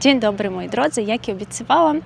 Dzień dobry moi drodzy, jak i obiecywałam,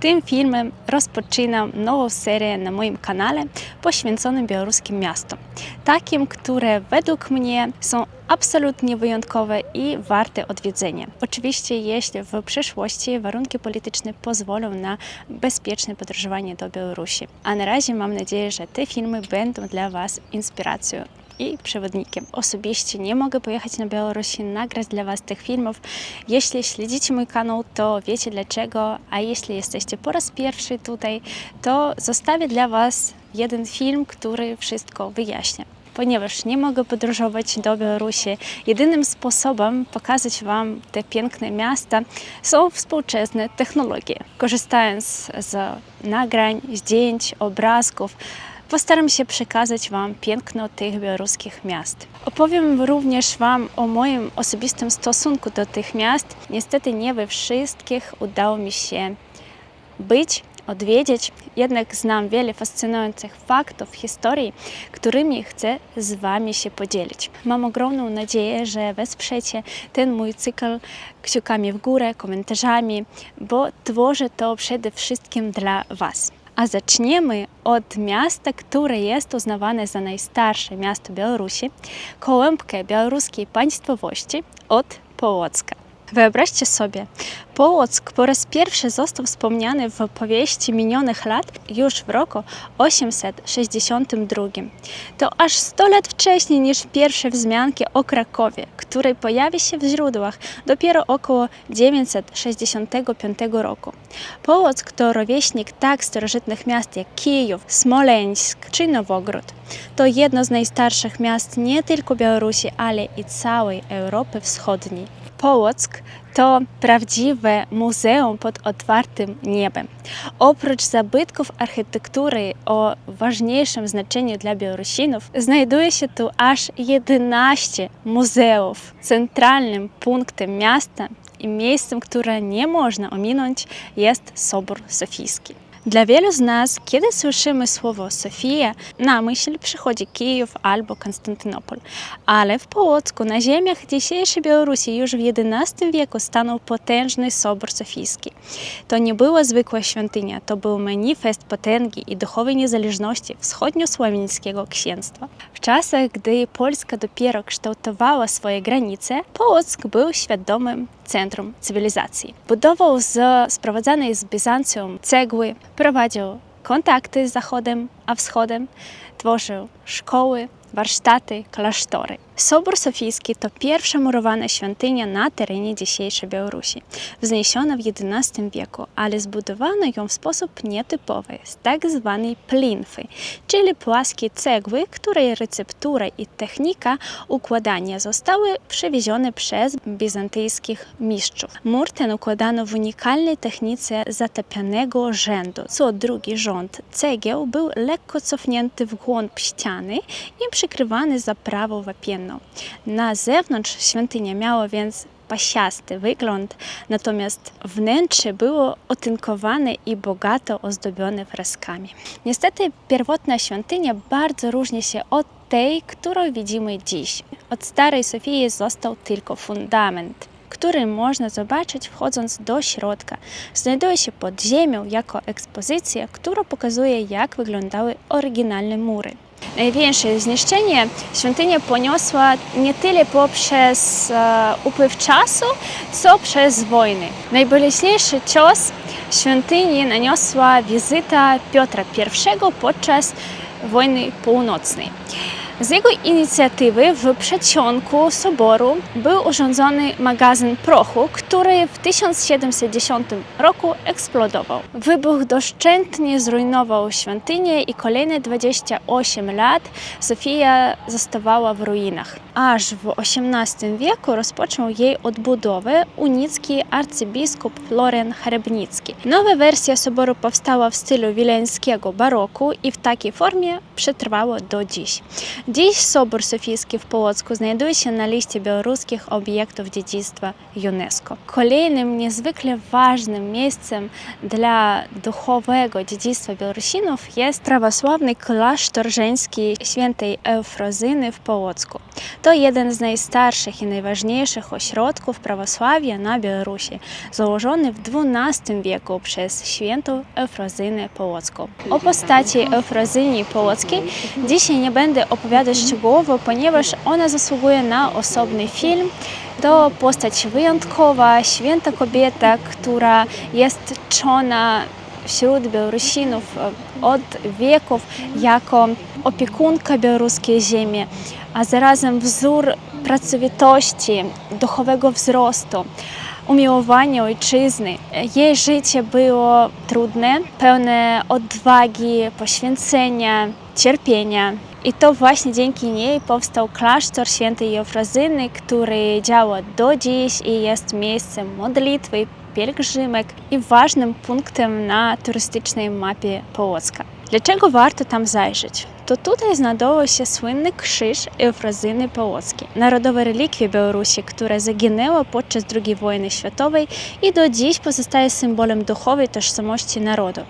tym filmem rozpoczynam nową serię na moim kanale poświęconym białoruskim miastom. Takim, które według mnie są absolutnie wyjątkowe i warte odwiedzenia. Oczywiście, jeśli w przyszłości warunki polityczne pozwolą na bezpieczne podróżowanie do Białorusi. A na razie mam nadzieję, że te filmy będą dla Was inspiracją i przewodnikiem. Osobiście nie mogę pojechać na Białoruś i nagrać dla Was tych filmów. Jeśli śledzicie mój kanał, to wiecie dlaczego, a jeśli jesteście po raz pierwszy tutaj, to zostawię dla Was jeden film, który wszystko wyjaśnia. Ponieważ nie mogę podróżować do Białorusi, jedynym sposobem pokazać Wam te piękne miasta są współczesne technologie. Korzystając z nagrań, zdjęć, obrazków, Postaram się przekazać Wam piękno tych białoruskich miast. Opowiem również Wam o moim osobistym stosunku do tych miast. Niestety nie we wszystkich udało mi się być, odwiedzić, jednak znam wiele fascynujących faktów, historii, którymi chcę z Wami się podzielić. Mam ogromną nadzieję, że wesprzecie ten mój cykl kciukami w górę, komentarzami, bo tworzę to przede wszystkim dla Was. A zaczniemy od miasta, które jest uznawane za najstarsze miasto Białorusi, kołębkę białoruskiej państwowości od Połocka. Wyobraźcie sobie, Połock po raz pierwszy został wspomniany w opowieści minionych lat już w roku 862. To aż 100 lat wcześniej niż pierwsze wzmianki o Krakowie, który pojawi się w źródłach dopiero około 965 roku. Połock to rówieśnik tak starożytnych miast jak Kijów, Smoleńsk czy Nowogród. To jedno z najstarszych miast nie tylko Białorusi, ale i całej Europy Wschodniej. Połock to prawdziwe muzeum pod otwartym niebem. Oprócz zabytków architektury o ważniejszym znaczeniu dla Białorusinów, znajduje się tu aż 11 muzeów. Centralnym punktem miasta i miejscem, które nie można ominąć, jest Sobór Sofijski. Dla wielu z nas, kiedy słyszymy słowo Sofia, na myśl przychodzi Kijów albo Konstantynopol. Ale w Połocku, na ziemiach dzisiejszej Białorusi, już w XI wieku stanął potężny Sobór Sofijski. To nie była zwykła świątynia, to był manifest potęgi i duchowej niezależności wschodniosłowiańskiego księstwa. W czasach, gdy Polska dopiero kształtowała swoje granice, Połock był świadomym centrum cywilizacji. Budował z sprowadzanej z Bizancjum cegły, prowadził kontakty z Zachodem a Wschodem, tworzył szkoły, warsztaty, klasztory. Sobór Sofijski to pierwsza murowana świątynia na terenie dzisiejszej Białorusi, wzniesiona w XI wieku, ale zbudowano ją w sposób nietypowy, z tak zwanej plinfy, czyli płaskiej cegły, której receptura i technika układania zostały przewiezione przez bizantyjskich mistrzów. Mur ten układano w unikalnej technice zatapianego rzędu. Co drugi rząd cegieł był lekko cofnięty w głąb ściany i przykrywany zaprawą wapienną. Na zewnątrz świątynia miała więc pasiasty wygląd, natomiast wnętrze było otynkowane i bogato ozdobione freskami. Niestety pierwotna świątynia bardzo różni się od tej, którą widzimy dziś. Od starej Sofii został tylko fundament który można zobaczyć wchodząc do środka. Znajduje się pod ziemią jako ekspozycja, która pokazuje jak wyglądały oryginalne mury. Największe zniszczenie świątynia poniosła nie tyle poprzez e, upływ czasu, co przez wojny. Najboleśniejszy cios świątyni naniosła wizyta Piotra I podczas wojny północnej. Z jego inicjatywy w przedsionku soboru był urządzony magazyn prochu, który w 1710 roku eksplodował. Wybuch doszczętnie zrujnował świątynię i kolejne 28 lat Sofia zostawała w ruinach. Aż w XVIII wieku rozpoczął jej odbudowę unicki arcybiskup Florian Chrebnicki. Nowa wersja soboru powstała w stylu wileńskiego baroku i w takiej formie przetrwała do dziś. Dziś Sobór Sofijski w Połocku znajduje się na liście białoruskich obiektów dziedzictwa UNESCO. Kolejnym niezwykle ważnym miejscem dla duchowego dziedzictwa Białorusinów jest prawosławny klasztor żeński świętej Eufrozyny w Połocku. To jeden z najstarszych i najważniejszych ośrodków prawosławia na Białorusi, założony w XII wieku przez świętą Eufrazynę Połocką. O postaci Eufrazynii Połockiej dzisiaj nie będę opowiadać szczegółowo, ponieważ ona zasługuje na osobny film. To postać wyjątkowa, święta kobieta, która jest czczona wśród Białorusinów od wieków jako opiekunka białoruskiej ziemi, a zarazem wzór pracowitości, duchowego wzrostu, umiłowania ojczyzny. Jej życie było trudne, pełne odwagi, poświęcenia, cierpienia. I to właśnie dzięki niej powstał klasztor świętej Eufrazyny, który działa do dziś i jest miejscem modlitwy, pielgrzymek i ważnym punktem na turystycznej mapie Połocka. Dlaczego warto tam zajrzeć? To tutaj znajdował się słynny krzyż Eufrazyny Połockiej, narodowa relikwia Białorusi, która zaginęła podczas II wojny światowej i do dziś pozostaje symbolem duchowej tożsamości narodu.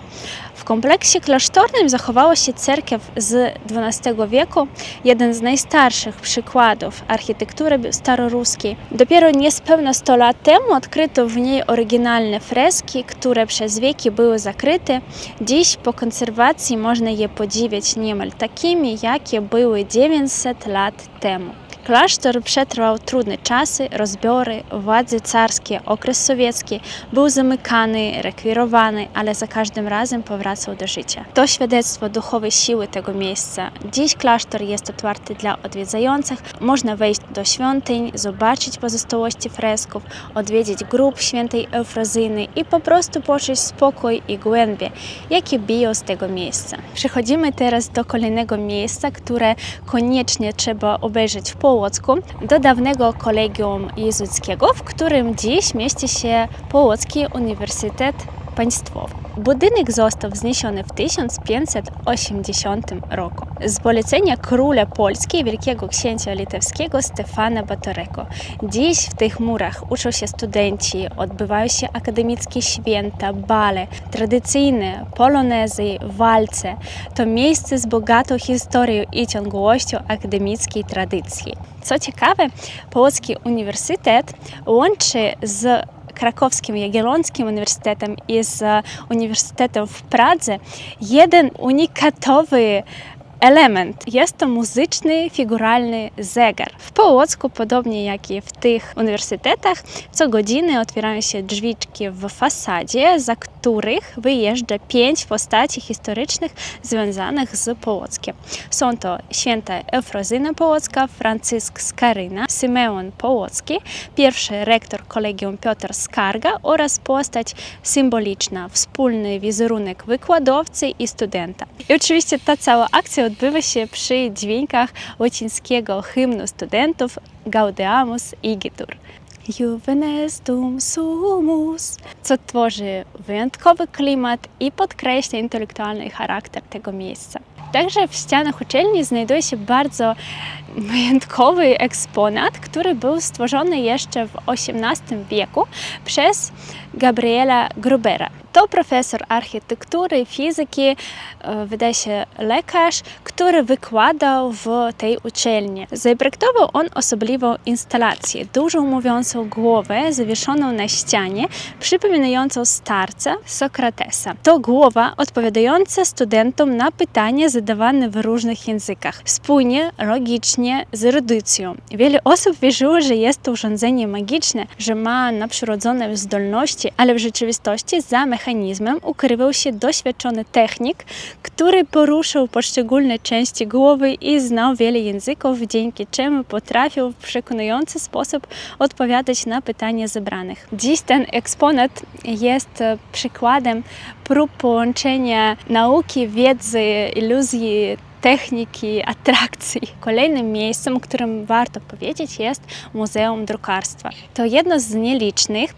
Kompleksie klasztornym zachowała się cerkiew z XII wieku, jeden z najstarszych przykładów architektury staroruskiej. Dopiero niespełna 100 lat temu odkryto w niej oryginalne freski, które przez wieki były zakryte. Dziś po konserwacji można je podziwiać niemal takimi, jakie były 900 lat temu. Klasztor przetrwał trudne czasy, rozbiory, władzy carskie, okres sowiecki, był zamykany, rekwirowany, ale za każdym razem powracał do życia. To świadectwo duchowej siły tego miejsca. Dziś klasztor jest otwarty dla odwiedzających. Można wejść do świątyń, zobaczyć pozostałości fresków, odwiedzić grób świętej Eufrazyny i po prostu poczuć spokój i głębię, jakie biją z tego miejsca. Przechodzimy teraz do kolejnego miejsca, które koniecznie trzeba obejrzeć w Połocku, do dawnego kolegium jezuickiego, w którym dziś mieści się Połocki Uniwersytet Państwowy. Budynek został wzniesiony w 1580 roku z polecenia króla Polski Wielkiego Księcia Litewskiego Stefana Batorego. Dziś w tych murach uczą się studenci, odbywają się akademickie święta, bale, tradycyjne polonezy, walce. To miejsce z bogatą historią i ciągłością akademickiej tradycji. Co ciekawe, Połocki Uniwersytet łączy z Krakowskim Jagiellonskim Uniwersytetem i z Uniwersytetem w Pradze. Jeden unikatowy element. Jest to muzyczny, figuralny zegar. W Połocku, podobnie jak i w tych uniwersytetach, co godziny otwierają się drzwiczki w fasadzie, za których wyjeżdża pięć postaci historycznych związanych z Połockiem. Są to święta Eufrozyna Połocka, Franciszk Skaryna, Symeon Połocki, pierwszy rektor kolegium Piotr Skarga oraz postać symboliczna, wspólny wizerunek wykładowcy i studenta. I oczywiście ta cała akcja odbywa się przy dźwiękach łacińskiego hymnu studentów Gaudeamus Igitur. Juvenes dum sumus, co tworzy wyjątkowy klimat i podkreśla intelektualny charakter tego miejsca. Także w ścianach uczelni znajduje się bardzo wyjątkowy eksponat, który był stworzony jeszcze w XVIII wieku przez Gabriela Grubera. To profesor architektury, fizyki, wydaje się lekarz, który wykładał w tej uczelni. Zaprojektował on osobliwą instalację, dużą mówiącą głowę zawieszoną na ścianie, przypominającą starca Sokratesa. To głowa odpowiadająca studentom na pytania zadawane w różnych językach, spójnie, logicznie, z erudycją. Wiele osób wierzyło, że jest to urządzenie magiczne, że ma nadprzyrodzone zdolności, ale w rzeczywistości za mechanizmem ukrywał się doświadczony technik, który poruszył poszczególne części głowy i znał wiele języków, dzięki czemu potrafił w przekonujący sposób odpowiadać na pytania zebranych. Dziś ten eksponat jest przykładem prób połączenia nauki, wiedzy, iluzji techniki, atrakcji. Kolejnym miejscem, o którym warto powiedzieć, jest Muzeum Drukarstwa. To jedno z nielicznych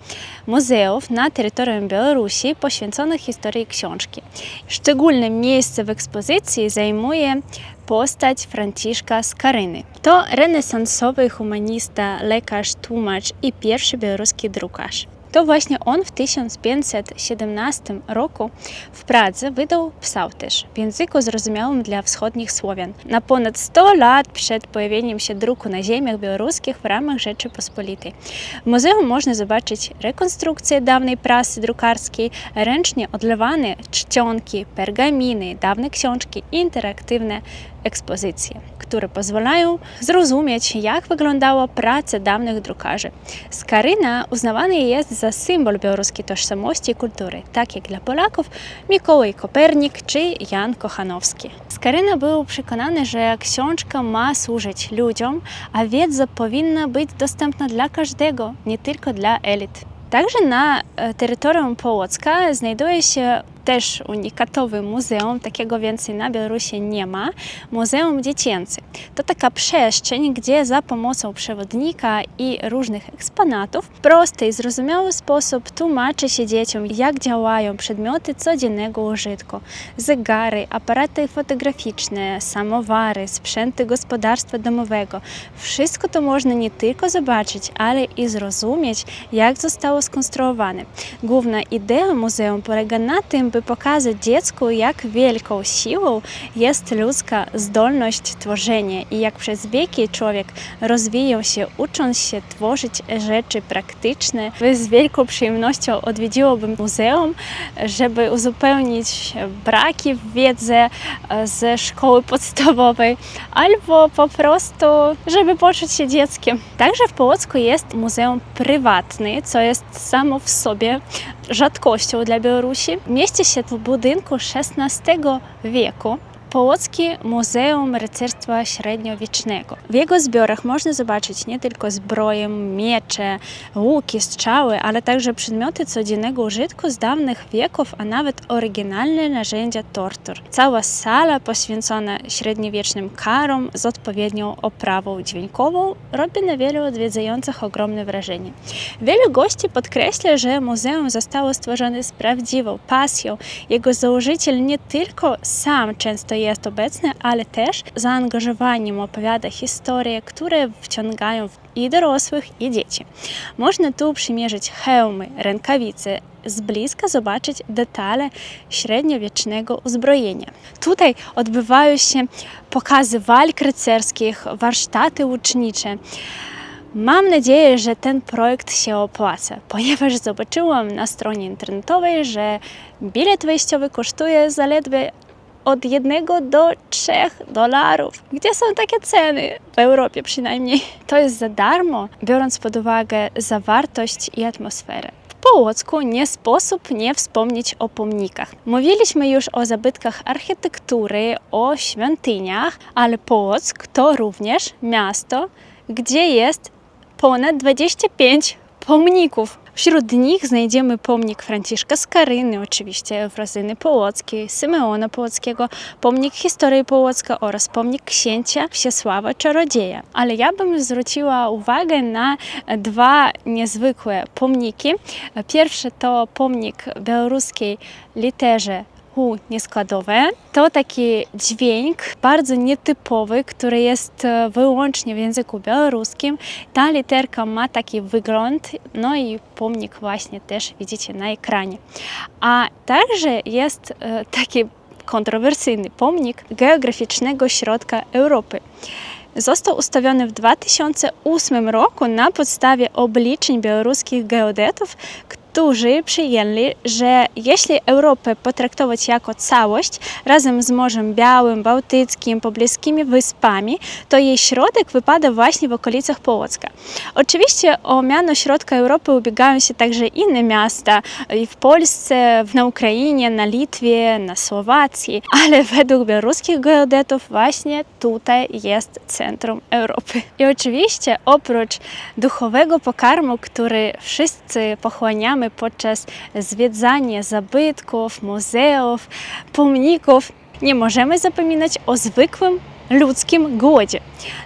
muzeów na terytorium Białorusi poświęconych historii książki. Szczególne miejsce w ekspozycji zajmuje postać Franciszka Skaryny. To renesansowy humanista, lekarz, tłumacz i pierwszy białoruski drukarz. To właśnie on w 1517 roku w Pradze wydał psałterz w języku zrozumiałym dla wschodnich Słowian. Na ponad 100 lat przed pojawieniem się druku na ziemiach białoruskich w ramach Rzeczypospolitej. W muzeum można zobaczyć rekonstrukcję dawnej prasy drukarskiej, ręcznie odlewane czcionki, pergaminy, dawne książki i interaktywne ekspozycje, które pozwalają zrozumieć, jak wyglądała praca dawnych drukarzy. Skaryna uznawany jest za symbol białoruskiej tożsamości i kultury, tak jak dla Polaków Mikołaj Kopernik czy Jan Kochanowski. Skaryna był przekonany, że książka ma służyć ludziom, a wiedza powinna być dostępna dla każdego, nie tylko dla elit. Także na e, terytorium Połocka znajduje się też unikatowe muzeum, takiego więcej na Białorusi nie ma, Muzeum Dziecięce. To taka przestrzeń, gdzie za pomocą przewodnika i różnych eksponatów w prosty i zrozumiały sposób tłumaczy się dzieciom, jak działają przedmioty codziennego użytku. Zegary, aparaty fotograficzne, samowary, sprzęty gospodarstwa domowego. Wszystko to można nie tylko zobaczyć, ale i zrozumieć, jak zostało skonstruowane. Główna idea muzeum polega na tym, by pokazać dziecku, jak wielką siłą jest ludzka zdolność tworzenia i jak przez wieki człowiek rozwijał się, ucząc się tworzyć rzeczy praktyczne. Z wielką przyjemnością odwiedziłabym muzeum, żeby uzupełnić braki w wiedzy e, ze szkoły podstawowej, albo po prostu, żeby poczuć się dzieckiem. Także w Połocku jest muzeum prywatne, co jest samo w sobie rzadkością dla Białorusi. Mieści się w budynku XVI wieku. Połockie Muzeum Rycerstwa Średniowiecznego. W jego zbiorach można zobaczyć nie tylko zbroję, miecze, łuki, strzały, ale także przedmioty codziennego użytku z dawnych wieków, a nawet oryginalne narzędzia tortur. Cała sala poświęcona średniowiecznym karom z odpowiednią oprawą dźwiękową robi na wielu odwiedzających ogromne wrażenie. Wielu gości podkreśla, że muzeum zostało stworzone z prawdziwą pasją. Jego założyciel nie tylko sam często jest obecny, ale też zaangażowaniem opowiada historie, które wciągają i dorosłych, i dzieci. Można tu przymierzyć hełmy, rękawice, z bliska zobaczyć detale średniowiecznego uzbrojenia. Tutaj odbywają się pokazy walk rycerskich, warsztaty ucznicze. Mam nadzieję, że ten projekt się opłaca, ponieważ zobaczyłam na stronie internetowej, że bilet wejściowy kosztuje zaledwie od 1 do 3 dolarów. Gdzie są takie ceny? W Europie przynajmniej. To jest za darmo, biorąc pod uwagę zawartość i atmosferę. W Połocku nie sposób nie wspomnieć o pomnikach. Mówiliśmy już o zabytkach architektury, o świątyniach, ale Połock to również miasto, gdzie jest ponad 25 pomników. Wśród nich znajdziemy pomnik Franciszka Skaryny, oczywiście Efrazyny Połockiej, Symeona Połockiego, pomnik historii Połocka oraz pomnik księcia Wsiesława Czarodzieja. Ale ja bym zwróciła uwagę na dwa niezwykłe pomniki. Pierwszy to pomnik białoruskiej literze Nieskładowe. To taki dźwięk bardzo nietypowy, który jest e, wyłącznie w języku białoruskim. Ta literka ma taki wygląd, no i pomnik właśnie też widzicie na ekranie. A także jest e, taki kontrowersyjny pomnik geograficznego środka Europy. Został ustawiony w 2008 roku na podstawie obliczeń białoruskich geodetów, którzy przyjęli, że jeśli Europę potraktować jako całość razem z Morzem Białym, Bałtyckim, pobliskimi wyspami, to jej środek wypada właśnie w okolicach Połocka. Oczywiście o miano środka Europy ubiegają się także inne miasta i w Polsce, na Ukrainie, na Litwie, na Słowacji, ale według białoruskich geodetów właśnie tutaj jest centrum Europy. I oczywiście oprócz duchowego pokarmu, który wszyscy pochłaniamy podczas zwiedzania zabytków, muzeów, pomników, nie możemy zapominać o zwykłym ludzkim głodzie.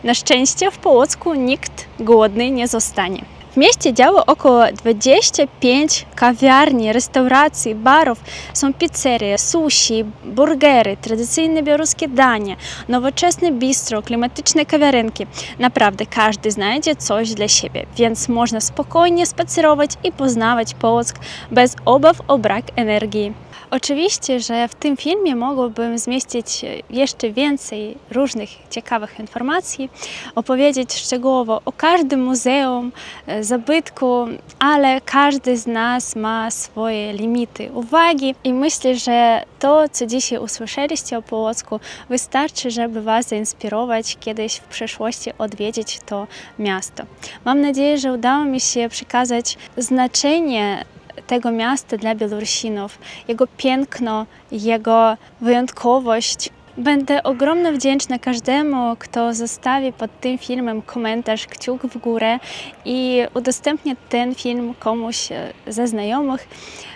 Na szczęście w Połocku nikt głodny nie zostanie. W mieście działo około 25 kawiarni, restauracji, barów. Są pizzerie, sushi, burgery, tradycyjne białoruskie dania, nowoczesne bistro, klimatyczne kawiarenki. Naprawdę każdy znajdzie coś dla siebie, więc można spokojnie spacerować i poznawać Połock bez obaw o brak energii. Oczywiście, że w tym filmie mogłabym zmieścić jeszcze więcej różnych ciekawych informacji, opowiedzieć szczegółowo o każdym muzeum, e, zabytku, ale każdy z nas ma swoje limity uwagi i myślę, że to, co dzisiaj usłyszeliście o Połocku, wystarczy, żeby Was zainspirować kiedyś w przyszłości odwiedzić to miasto. Mam nadzieję, że udało mi się przekazać znaczenie tego miasta dla Białorusinów, jego piękno, jego wyjątkowość. Będę ogromnie wdzięczna każdemu, kto zostawi pod tym filmem komentarz, kciuk w górę i udostępni ten film komuś e, ze znajomych,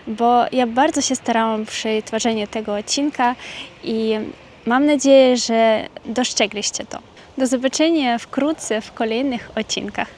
bo ja bardzo się starałam przy tworzeniu tego odcinka i mam nadzieję, że dostrzegliście to. Do zobaczenia wkrótce w kolejnych odcinkach.